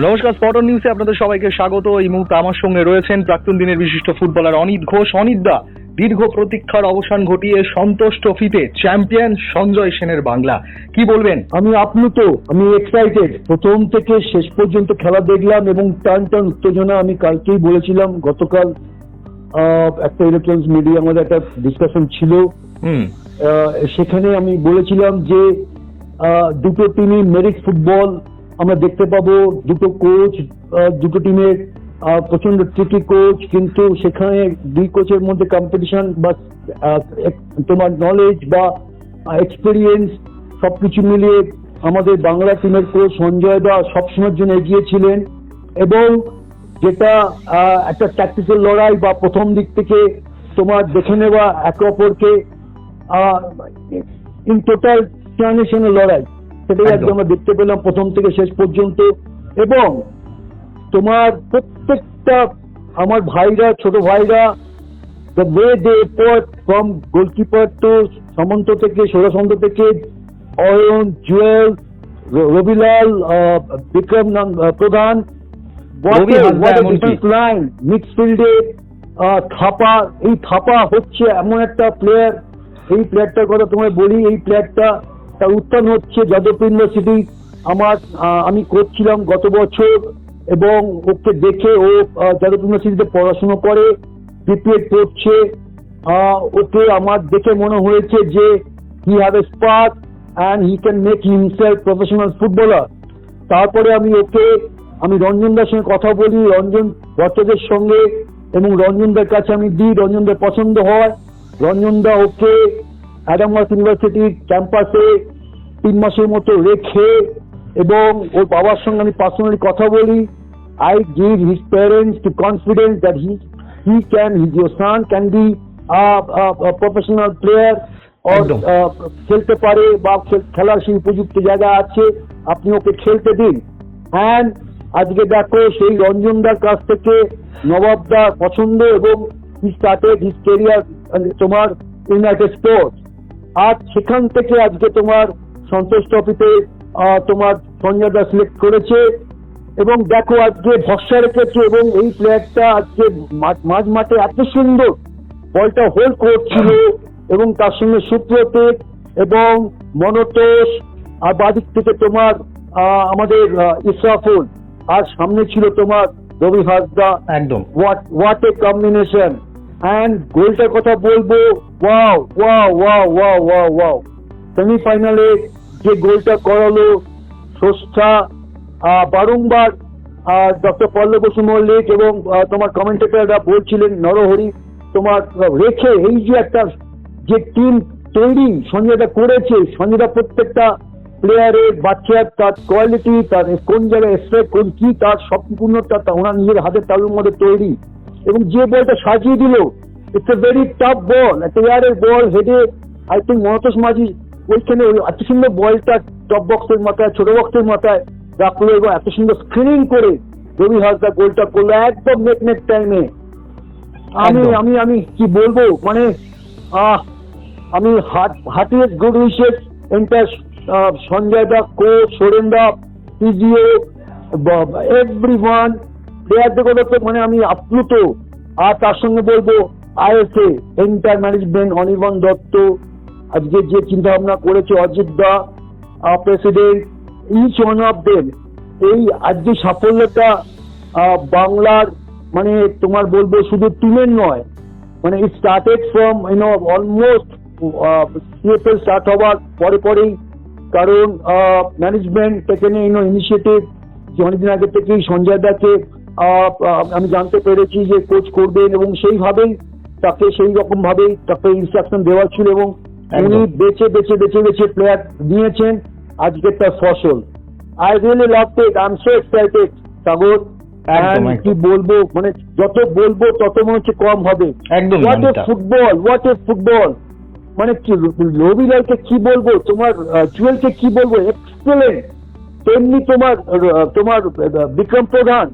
নমস্কার স্পটন নিউজে আপনাদের সবাইকে স্বাগত। এই মুহূর্তে আমার সঙ্গে রয়েছেন প্রাক্তন দিনের বিশিষ্ট ফুটবলার অনিত ঘোষ। অনিত দা দীর্ঘ প্রতীক্ষার অবসান ঘটিয়ে সন্তোষ ট্রফিতে চ্যাম্পিয়ন সঞ্জয় সেনের বাংলা। কি বলবেন? আমি আপ্লুত আমি এক্সাইটেড প্রথম থেকে শেষ পর্যন্ত খেলা দেখলাম এবং টান টান উত্তেজনা আমি কালকেই বলেছিলাম। গতকাল একটা ইলেকট্রনিক্স মিডিয়া আমাদের একটা ডিসকাশন ছিল। হুম। সেখানে আমি বলেছিলাম যে দুটো টিমই মেরিট ফুটবল আমরা দেখতে পাবো দুটো কোচ দুটো টিমের প্রচণ্ড ট্রিকি কোচ কিন্তু সেখানে দুই কোচের মধ্যে কম্পিটিশন বা তোমার নলেজ বা এক্সপিরিয়েন্স সবকিছু মিলিয়ে আমাদের বাংলা টিমের কোচ সঞ্জয় দা সবসময়ের জন্য এগিয়েছিলেন এবং যেটা একটা ট্যাকটিক্যাল লড়াই বা প্রথম দিক থেকে তোমার দেখে নেওয়া একে অপরকে ইন টোটাল ট্রানজিশনের লড়াই। সেটাই আজকে আমরা দেখতে পেলাম প্রথম থেকে শেষ পর্যন্ত এবং তোমার প্রত্যেকটা আমার ভাইরা ছোট ভাইরা the way they put from goalkeeper to Samanta থেকে থেকে অয়ন জুয়েল রবিলাল বিক্রম প্রধান। লাইন মিডফিল্ডে থাপা এই থাপা হচ্ছে এমন একটা প্লেয়ার এই প্লেয়ারটার কথা তোমায় বলি এই প্লেয়ারটা তার উত্থান হচ্ছে যাদবপুর সিটি। আমার আমি করছিলাম গত বছর এবং ওকে দেখে ও আহ, সিটিতে পড়াশুনো করে বিপিএড পড়ছে ওকে আমার দেখে মনে হয়েছে যে he have a spark and he can make himself professional footballer. তারপরে আমি ওকে আমি রঞ্জনদার সঙ্গে কথা বলি। রঞ্জন ভট্টাচার্যের সঙ্গে এবং রঞ্জনদার কাছে আমি দিই। রঞ্জনদার পছন্দ হয়। রঞ্জনদা ওকে অ্যাডামাস ইউনিভার্সিটির ক্যাম্পাসে তিন মাসের মতো রেখে এবং ওর বাবার সঙ্গে আমি পার্সোনালি কথা বলি। I give his parents to confidence that he he can his your son can be professional player. খেলতে পারে বা খেলার সেই উপযুক্ত জায়গা আছে আপনি ওকে খেলতে দিন। অ্যান্ড আজকে দেখো সেই রঞ্জনদার কাছ থেকে নবাবদা পছন্দ এবং হি স্টার্টেড হিজ কেরিয়ার তোমার ইউনাইটেড স্পোর্টস আর সেখান থেকে আজকে তোমার সন্তোষ ট্রফিতে তোমার সঞ্জয় দা সিলেক্ট করেছে। এবং দেখো আজকে ভরসা রেখেছে এবং এই প্লেয়ারটা আজকে মাঝ মাঠে এত সুন্দর। বলটা হোল্ড করছিল এবং তার সঙ্গে সুপ্রতীক এবং মনতোষ আর বাদিক থেকে তোমার আমাদের ইসরাফুল। আর সামনে ছিল তোমার রবি হাসদা একদম। What what a combination and গোলটার কথা বলব wow wow wow wow wow wow সেমিফাইনালে যে গোলটা করালো আহ, বারংবার ডক্টর পল্লব বসু মল্লিক এবং তোমার কমেন্টেটররা বলছিলেন নরহরি তোমার রেখে এই যে একটা যে টিম তৈরি সঞ্জয়দা করেছে সঞ্জয়দা প্রত্যেকটা প্লেয়ারের বাচ্চার তার কোয়ালিটি তার কোন জায়গায় এক্সপেক্ট কোন কি তার সম্পূর্ণটা ওনার নিজের হাতের তালুর মধ্যে তৈরি। এবং যে বলটা সাজিয়ে দিল it's a very tough ball একটা ইয়ারের বল হেডে আই থিঙ্ক মনতোষ মাঝি ওইখানে ওই এত সুন্দর বলটা টপ বক্সের মাথায় ছোট বক্সের মাথায় রাখল এবং এত সুন্দর স্ক্রিনিং করে রবি হাসদা গোলটা করল একদম নেট নেট টাইমে আমি আমি আমি কি বলব? মানে আহ আমি heartiest good wishes entire Sanjay দা কোচ সোরেন দা ফিজিও এভরি ওয়ান কথা মানে আমি আপ্লুত। আর তার সঙ্গে বলব, ISA entire management Anirban Dutta. আজকে যে চিন্তা ভাবনা করেছে অজিত দা president each one of them এই আজকে সাফল্যটা বাংলার মানে তোমার বলব শুধু টিমের নয় মানে it started from you know almost CFL start হওয়ার পরে পরেই, কারণ ম্যানেজমেন্ট টেকেন ইউনো ইনিশিয়েটিভ যে অনেকদিন আগে থেকেই সঞ্জয় দাকে আমি জানতে পেরেছি যে কোচ করবেন এবং সেইভাবেই তাকে সেই রকম ভাবেই তাকে ইনস্ট্রাকশন দেওয়া ছিল এবং উনি। বেছে বেছে বেছে বেছে প্লেয়ার নিয়েছেন আজকের তার ফসল। I really love it I am so excited Sagar. কি বলব মানে যত বলব তত মনে হচ্ছে কম হবে। What a football what a football মানে কি রবিলালকে কি বলব তোমার জুয়েলকে কি বলব এক্সেলেন্ট তেমনি তোমার তোমার বিক্রম প্রধান।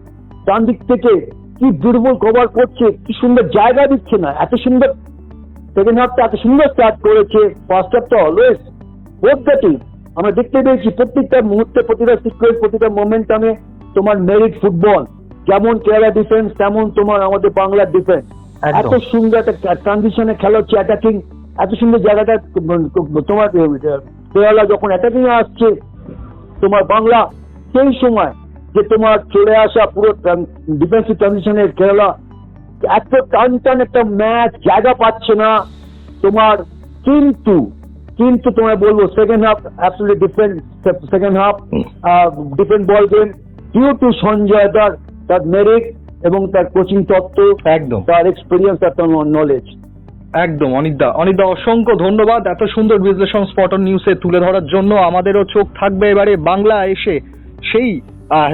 ডান দিক থেকে কি দুর্বল কভার করছে কি সুন্দর জায়গা দিচ্ছে না এত সুন্দর সেকেন্ড হাফটা এত সুন্দর স্টার্ট করেছে ফার্স্ট হাফটা অলওয়েজ দ্য আমরা দেখতে পেয়েছি প্রত্যেকটা মুহূর্তে প্রতিটা সিকুয়েন্স প্রতিটা মোমেন্টামে তোমার মেরিট ফুটবল যেমন কেরালা ডিফেন্স তেমন তোমার আমাদের বাংলার ডিফেন্স। এত সুন্দর একটা ট্রানজিশনে খেলা হচ্ছে অ্যাটাকিং এত সুন্দর জায়গাটা তোমার কেরালা যখন অ্যাটাকিং আসছে তোমার বাংলা সেই সময় যে তোমার চলে আসা পুরো ডিফেন্সিভ ট্রানজিশনের কেরালা এত টান টান একটা ম্যাচ জায়গা পাচ্ছে না তোমার। কিন্তু কিন্তু তোমায় বলব second half absolutely different second half. Different ball game due to Sanjay তার তার মেরিট এবং তার কোচিং তত্ত্ব একদম। তার এক্সপিরিয়েন্স আর তার নলেজ একদম অনিদ্দা অনিদ্দা অসংখ্য ধন্যবাদ। এত সুন্দর বিশ্লেষণ স্পটন নিউজে তুলে ধরার জন্য। আমাদেরও চোখ থাকবে এবারে বাংলা এসে সেই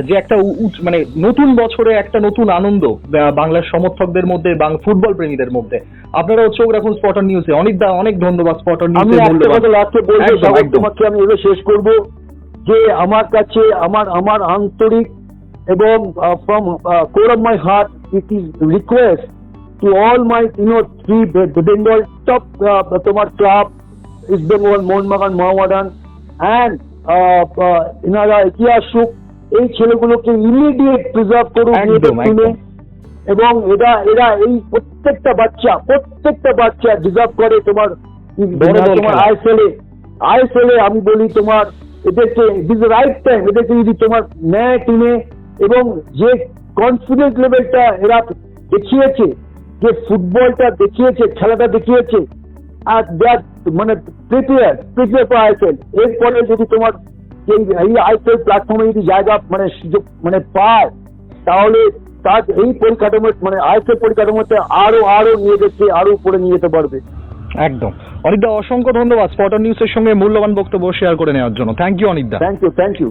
যে একটা মানে নতুন বছরে একটা নতুন আনন্দ বাংলার সমর্থকদের মধ্যে বাং- ফুটবল প্রেমীদের মধ্যে। আপনারাও চোখ রাখুন স্পটন নিউজে অনিদ্দা অনেক ধন্যবাদ স্পটন আমি নিউজে। তোমাকে আমি এবার শেষ করব যে আমার কাছে আমার আমার আন্তরিক এবং from core of my heart it is request to all my you know three Bengal top তোমার club East Bengal Mohun Bagan Mohammedan and ইনারা এগিয়ে আসুক। এই ছেলেগুলোকে ইমিডিয়েট প্রিজার্ভ করুক একদম। এবং এরা এরা এই প্রত্যেকটা বাচ্চা প্রত্যেকটা বাচ্চা ডিজার্ভ করে তোমার তোমার খেলা। আইএসএল এ আইএসএল এ আমি বলি তোমার এদেরকে দিস রাইট টাইম এদেরকে যদি তোমার ন্যায় টিমে এবং যে কনফিডেন্স লেভেলটা এরা দেখিয়েছে যে ফুটবলটা দেখিয়েছে খেলাটা দেখিয়েছে আর দ্যাট মানে প্রিপেয়ার প্রিপেয়ার ফর আইএসএল এরপরে যদি তোমার এই এই আইপিএল প্ল্যাটফর্মে যদি জায়গা মানে সুযোগ মানে পায় তাহলে তার এই পরিকাঠামো মানে আইপিএল পরিকাঠামোতে আরও আরও নিয়ে যেতে আরও উপরে নিয়ে যেতে পারবে। একদম। অনিদ্দা অসংখ্য ধন্যবাদ। স্পটন নিউজের সঙ্গে মূল্যবান বক্তব্য শেয়ার করে নেওয়ার জন্য। থ্যাংক ইউ অনিদ্দা থ্যাংক ইউ থ্যাংক ইউ